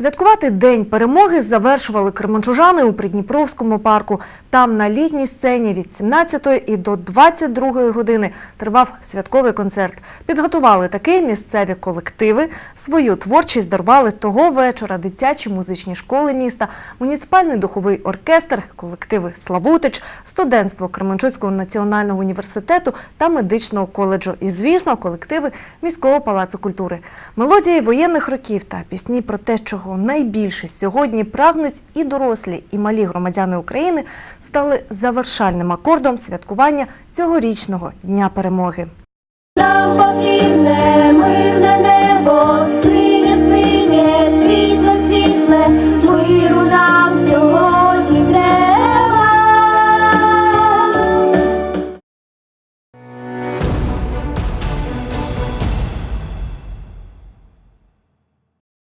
Святкувати День перемоги завершували кременчужани у Придніпровському парку. Там на літній сцені від 17 і до 22 години тривав святковий концерт. Підготували такий місцеві колективи. Свою творчість дарували того вечора дитячі музичні школи міста, муніципальний духовий оркестр, колективи Славутич, студентство Кременчуцького національного університету та медичного коледжу. І, звісно, колективи міського палацу культури. Мелодії воєнних років та пісні про те, чого найбільше сьогодні прагнуть і дорослі, і малі громадяни України, стали завершальним акордом святкування цьогорічного Дня перемоги. Нам потрібне